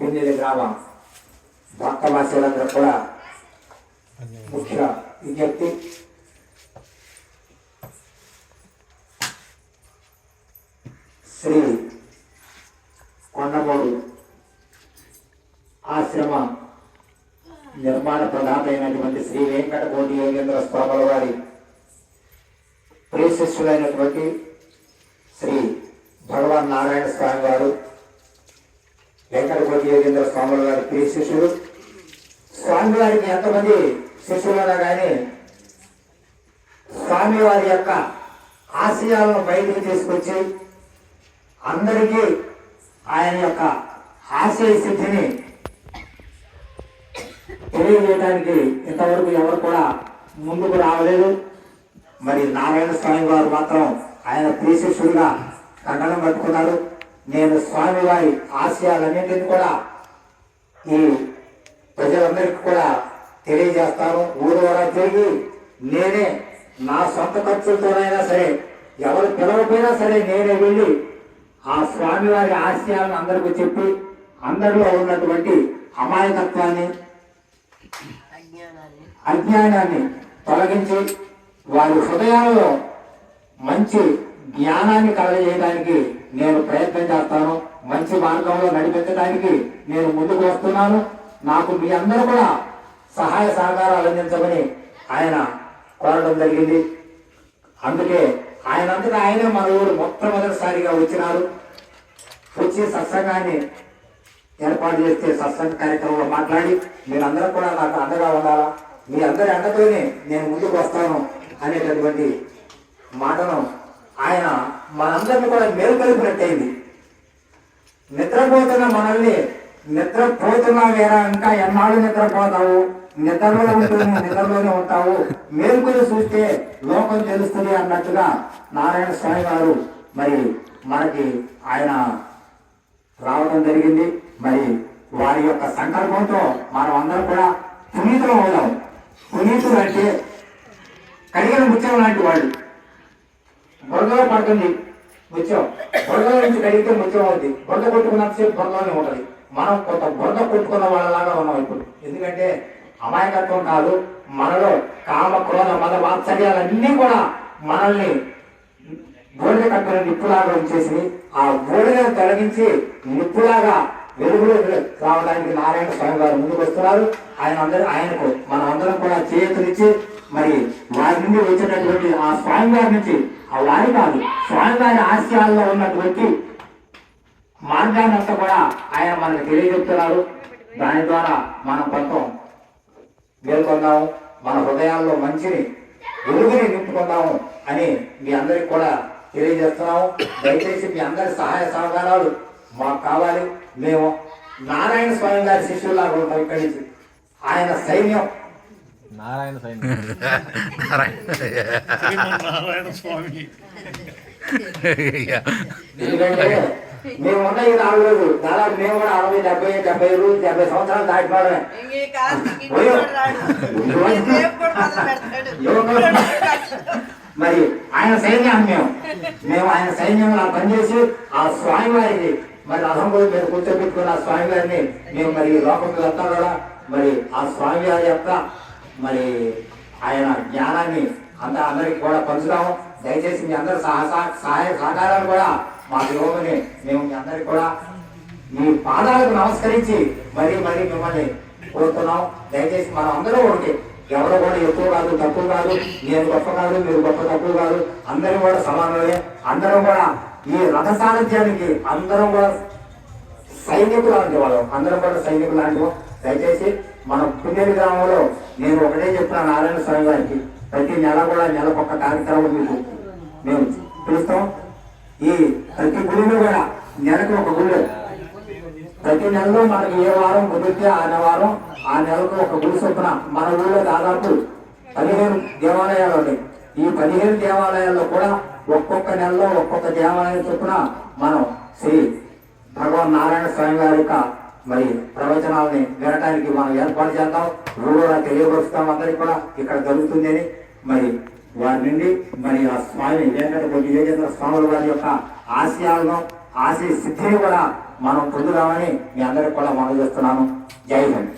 పిన్నెల గ్రామ భక్తవాసులందరూ కూడా ముఖ్య విజ్ఞప్తి. శ్రీ కొండమూడు ఆశ్రమ నిర్మాణ ప్రధాత అయినటువంటి శ్రీ వెంకట కోటి యోగేంద్ర స్వాముల వారి ప్రియశిష్యులైనటువంటి శ్రీ భగవాన్ నారాయణ స్వామి వారు యోగేంద్ర స్వాముల వారి ప్రియ శిష్యులు. స్వామి వారికి ఎంతమంది శిష్యులైనా కానీ స్వామి వారి యొక్క ఆశయాలను బయటకు తీసుకొచ్చి అందరికీ ఆయన యొక్క ఆశయ సిద్ధిని తెలియజేయడానికి ఇంతవరకు ఎవరు కూడా ముందుకు రావలేదు. మరి నారాయణ స్వామి వారు మాత్రం ఆయన ప్రియశిష్యుడిగా కండనం కట్టుకున్నారు. నేను స్వామి వారి ఆశయాలన్నింటినీ కూడా ఈ ప్రజలందరికీ కూడా తెలియజేస్తాను. ఊరు వర తిరిగి నేనే నా సొంత ఖర్చులతోనైనా సరే ఎవరు పిలవకపోయినా సరే నేనే వెళ్ళి ఆ స్వామి వారి ఆశయాలను అందరికీ చెప్పి అందరిలో ఉన్నటువంటి అమాయకత్వాన్ని అజ్ఞానాన్ని తొలగించి వారి హృదయాలలో మంచి జ్ఞానాన్ని కలగజేయడానికి నేను ప్రయత్నం చేస్తాను. మంచి మార్గంలో నడిపించడానికి నేను ముందుకు వస్తున్నాను. నాకు మీ అందరూ కూడా సహాయ సహకారాలు అందించమని ఆయన కోరడం జరిగింది. అందుకే ఆయన అంతటా ఆయనే మన ఊరు మొట్టమొదటిసారిగా వచ్చినారు. వచ్చి సత్సంగాన్ని ఏర్పాటు చేస్తే సత్సంగ కార్యక్రమంలో మాట్లాడి మీరందరూ కూడా నాకు అండగా ఉండాలా? మీ అందరి అండతోనే నేను ముందుకు వస్తాను అనేటటువంటి మాటను ఆయన మనందరినీ కూడా మేలుకొలిపినట్టయింది. నిద్రపోతున్న మనల్ని నిద్రపోతున్నా వేరా ఇంకా ఎన్నాళ్ళు నిద్రపోతావు? నిద్రలో ఉంటుంది నిద్రలోనే ఉంటావు. మేలుకొని చూస్తే లోకం తెలుస్తుంది అన్నట్టుగా నారాయణ స్వామి గారు మరి మనకి ఆయన రావడం జరిగింది. మరి వారి యొక్క సంకల్పంతో మనం అందరం కూడా పునీతులు అవుదాం. పునీతులు అంటే కడిగిన ముత్యం లాంటి వాళ్ళు. బురదలో పడుతుంది ముత్యం. బురదలో నుంచి కడిగితే ముత్యం అవుతుంది బురద కొట్టుకున్నంతసేపు బురదలోనే ఉంటుంది. మనం కొంత బురద కొట్టుకున్న వాళ్ళలాగా ఉన్నాం ఇప్పుడు. ఎందుకంటే అమాయకత్వం కాదు మనలో కామ క్రోధ మద వాత్సర్యాలన్నీ కూడా మనల్ని బూడిద కట్టిన నిప్పులాగా ఉంచేసి ఆ బూడిదను తొలగించి నిప్పులాగా వెలుగులో రావడానికి నారాయణ స్వామి గారు ముందుకు వస్తున్నారు ఆయన అందరూ ఆయనకు మనం అందరం కూడా చేతులిచ్చి మరి వారి నుండి వచ్చేటటువంటి ఆ స్వామి గారి నుంచి వారి కాదు స్వామివారి ఆశయాల్లో ఉన్నటువంటి మార్గాన్ని అంతా కూడా ఆయన మనకు తెలియజెప్తున్నారు దాని ద్వారా మనం కొంత మేల్కొందాము మన హృదయాల్లో మంచిని వెలుగుని నింపుకుందాము అని మీ అందరికి కూడా తెలియజేస్తున్నాము. దయచేసి మీ అందరి సహాయ సహకారాలు మాకు కావాలి. మేము నారాయణ స్వామి గారి శిష్యులాగా ఉంటాం ఇక్కడి నుంచి. ఆయన సైన్యం నారాయణ సైన్యం నారాయణ స్వామి. ఎందుకంటే మేము ఉన్న ఈ నాలుగు రోజులు దాదాపు మేము కూడా అరవై డెబ్బై డెబ్బై రోజులు డెబ్బై సంవత్సరాలు దాటిపోవడమే మరి ఆయన సైన్యాన్ని మేము. మేము ఆయన సైన్యంలో పనిచేసి ఆ స్వామి వారిని మరి అసంభవం మీద కూర్చోబెట్టుకున్న ఆ స్వామి వారిని మేము మరి లోకంలో అంతా కూడా మరి ఆ స్వామి వారి యొక్క మరి ఆయన జ్ఞానాన్ని అంత అందరికి కూడా పంచుదాము దయచేసి మీ అందరి సహాయ సహకారాలు కూడా మాకు ఇవ్వమని మేము మీ అందరికి కూడా మీ పాదాలకు నమస్కరించి మరీ మరీ మిమ్మల్ని కోరుతున్నాం. దయచేసి మనం అందరూ ఒకటి. ఎవరు కూడా ఎక్కువ కాదు తక్కువ కాదు. నేను గొప్ప కాదు మీరు గొప్ప తక్కువ కాదు. అందరూ కూడా సమానమే. అందరం కూడా ఈ రథ సారథ్యానికి అందరం కూడా సైనికులు లాంటి వాళ్ళం. అందరం కూడా సైనికులు లాంటి దయచేసి మన పుణ్యని గ్రామంలో నేను ఒకటే చెప్పిన నారాయణ స్వామి గారికి. ప్రతి నెల కూడా నెలకొక కార్యక్రమం మీకు మేము పిలుస్తాం ఈ ప్రతి గుడిలో కూడా నెలకు ఒక గుడి ప్రతి నెలలో మనకి ఏ వారం కుదిరితే ఆ నెల వారం ఆ నెలకు ఒక గుడి చొప్పున మన ఊళ్ళో దాదాపు పదిహేను దేవాలయాలు ఉన్నాయి. ఈ పదిహేను దేవాలయాల్లో కూడా ఒక్కొక్క నెలలో ఒక్కొక్క దేవాలయం చొప్పున మనం శ్రీ భగవాన్ నారాయణ స్వామి గారి యొక్క మరి ప్రవచనాలని వినటానికి మనం ఏర్పాటు చేద్దాం. ఊళ్ళో తెలియపరుస్తాం అందరికి కూడా. ఇక్కడ జరుగుతుందని మరి వారి నుండి మరి ఆ స్వామి వెంకటపతి కొద్ది యోగేంద్ర స్వాముల వారి యొక్క ఆశయాలను ఆశయ సిద్ధిని కూడా మనం పొందుదామని మీ అందరికి కూడా మనం చేస్తున్నాను. జై హింద్.